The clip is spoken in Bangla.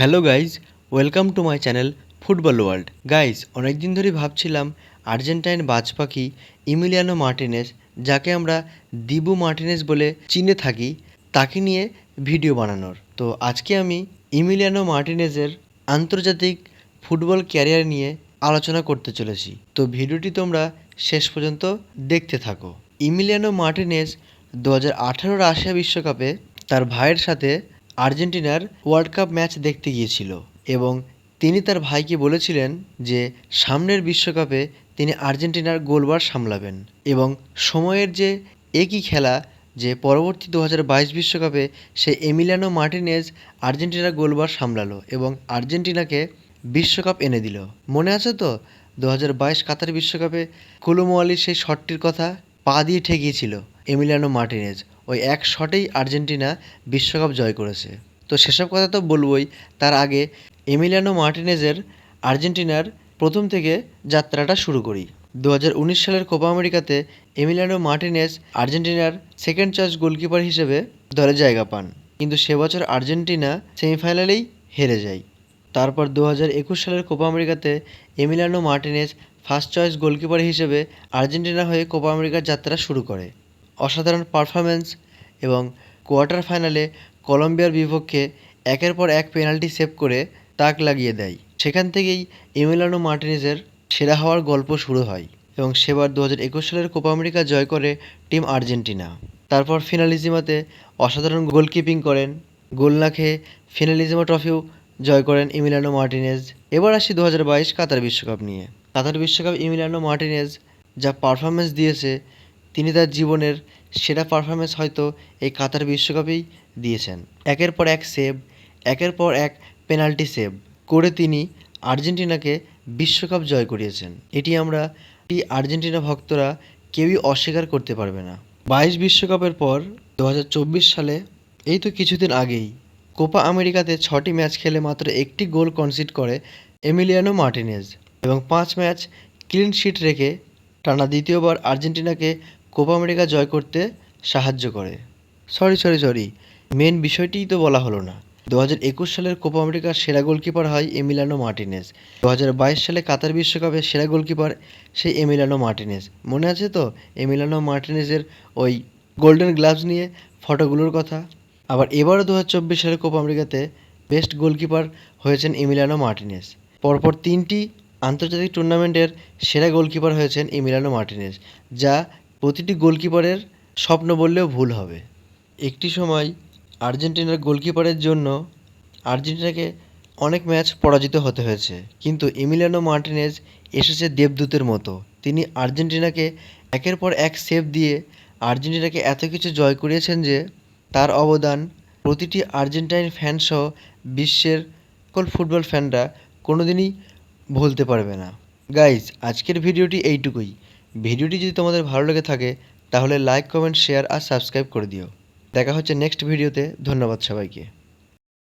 Hello guys, welcome to my channel football world. Guys অনেক দিন ধরেই ভাবছিলাম আর্জেন্টাইন বাজ পাখি ইমিলিয়ানো মার্টিনেজ, যাকে আমরা দিবু মার্টিনেস বলে চিনে থাকি, তাকে নিয়ে ভিডিও বানানোর। তো আজকে আমি ইমিলিয়ানো মার্টিনেজের আন্তর্জাতিক ফুটবল ক্যারিয়ার নিয়ে আলোচনা করতে চলেছি। তো ভিডিওটি তোমরা শেষ পর্যন্ত দেখতে থাকো। ইমিলিয়ানো মার্টিনেজ দু হাজার আঠারোর আসিয়া বিশ্বকাপে তার ভাইয়ের সাথে আর্জেন্টিনার ওয়ার্ল্ড কাপ ম্যাচ দেখতে গিয়েছিল এবং তিনি তার ভাইকে বলেছিলেন যে সামনের বিশ্বকাপে তিনি আর্জেন্টিনার গোলবার সামলাবেন এবং সময়ের যে একই খেলা যে পরবর্তী দু হাজার বাইশ বিশ্বকাপে সে এমিলিয়ানো মার্টিনেজ আর্জেন্টিনার গোলবার সামলালো এবং আর্জেন্টিনাকে বিশ্বকাপ এনে দিল। মনে আছে তো? দু হাজার বাইশ কাতার বিশ্বকাপে কুলুমোয়ালির সেই শটটির কথা পা দিয়ে ঠেকিয়েছিল এমিলিয়ানো মার্টিনেজ। ওই এক শটেই আর্জেন্টিনা বিশ্বকাপ জয় করেছে। তো সেসব কথা তো বলবই, তার আগে এমিলিয়ানো মার্টিনেজের আর্জেন্টিনার প্রথম থেকে যাত্রাটা শুরু করি। দু সালের কোপা আমেরিকাতে এমিলিয়ানো মার্টিনেজ আর্জেন্টিনার সেকেন্ড চয়েস গোলকিপার হিসেবে দলে জায়গা পান। কিন্তু সে বছর আর্জেন্টিনা সেমিফাইনালেই হেরে যায়। তারপর দু হাজার একুশ সালের কোপা আমেরিকাতে Emiliano Martinez first choice goalkeeper হিসেবে আর্জেন্টিনা হয়ে কোপা আমেরিকার যাত্রা শুরু করে। অসাধারণ পারফরম্যান্স এবং কোয়ার্টার ফাইনালে কলম্বিয়ার বিপক্ষে একের পর এক পেনাল্টি সেভ করে তাক লাগিয়ে দেয়। সেখান থেকেই এমিলানো মার্টিনেজের সেরা হওয়ার গল্প শুরু হয় এবং সেবার দু হাজার একুশ সালের কোপা আমেরিকা জয় করে টিম আর্জেন্টিনা। তারপর ফিনালিজিমাতে অসাধারণ গোলকিপিং করেন। গোল না খেয়ে ফিনালিজিমা ট্রফিও জয় করেন ইমিলানো মার্টিনেজ। এবার আসি দু হাজার বাইশ কাতার বিশ্বকাপ নিয়ে। কাতার বিশ্বকাপ ইমিলানো মার্টিনেজ যা পারফরমেন্স দিয়েছে তিনি তার জীবনের সেরা পারফরমেন্স হয়তো এই কাতার বিশ্বকাপেই দিয়েছেন। একের পর এক সেভ একের পর এক পেনাল্টি সেভ করে তিনি আর্জেন্টিনাকে বিশ্বকাপ জয় করিয়েছেন। এটি আমরা আর্জেন্টিনা ভক্তরা কেউই অস্বীকার করতে পারবে না। বাইশ বিশ্বকাপের পর দু হাজার চব্বিশ সালে, এই তো কিছুদিন আগেই, কোপা আমেরিকাতে ছটি ম্যাচ খেলে মাত্র একটি গোল কনসিড করে এমিলিয়ানো মার্টিনেজ এবং পাঁচ ম্যাচ ক্লিন শিট রেখে টানা দ্বিতীয়বার আর্জেন্টিনাকে কোপা আমেরিকা জয় করতে সাহায্য করে। সরি সরি সরি মেন বিষয়টিই তো বলা হলো না। দু হাজার একুশ সালের কোপা আমেরিকার সেরা গোলকিপার হয় এমিলানো মার্টিনেস দু হাজার বাইশ সালে কাতার বিশ্বকাপের সেরা গোলকিপার সেই এমিলানো মার্টিনেস মনে আছে তো? এমিলানো মার্টিনেজের ওই গোল্ডেন গ্লাভস নিয়ে ফটোগুলোর কথা? আবার এবারও দু হাজার চব্বিশ সালের কোপা আমেরিকাতে বেস্ট গোলকিপার হয়েছেন এমিলানো মার্টিনেস পরপর তিনটি আন্তর্জাতিক টুর্নামেন্টের সেরা গোলকিপার হয়েছেন এমিলানো মার্টিনেস যা প্রতিটি গোলকিপারের স্বপ্ন বললেও ভুল হবে। একটি সময় আর্জেন্টিনার গোলকিপারের জন্য আর্জেন্টিনাকে অনেক ম্যাচ পরাজিত হতে হয়েছে, কিন্তু এমিলিয়ানো মার্টিনেজ এসেছে দেবদূতের মতো। তিনি আর্জেন্টিনাকে একের পর এক সেভ দিয়ে আর্জেন্টিনাকে এত কিছু জয় করিয়েছেন যে তার অবদান প্রতিটি আর্জেন্টাইন ফ্যানসহ বিশ্বের সকল ফুটবল ফ্যানরা কোনোদিনই ভুলতে পারবে না। গাইজ, আজকের ভিডিওটি এইটুকুই। ভিডিওটি যদি তোমাদের ভালো লেগে থাকে, তাহলে লাইক কমেন্ট শেয়ার আর সাবস্ক্রাইব করে দিও। দেখা হচ্ছে নেক্সট ভিডিওতে ধন্যবাদ সবাইকে।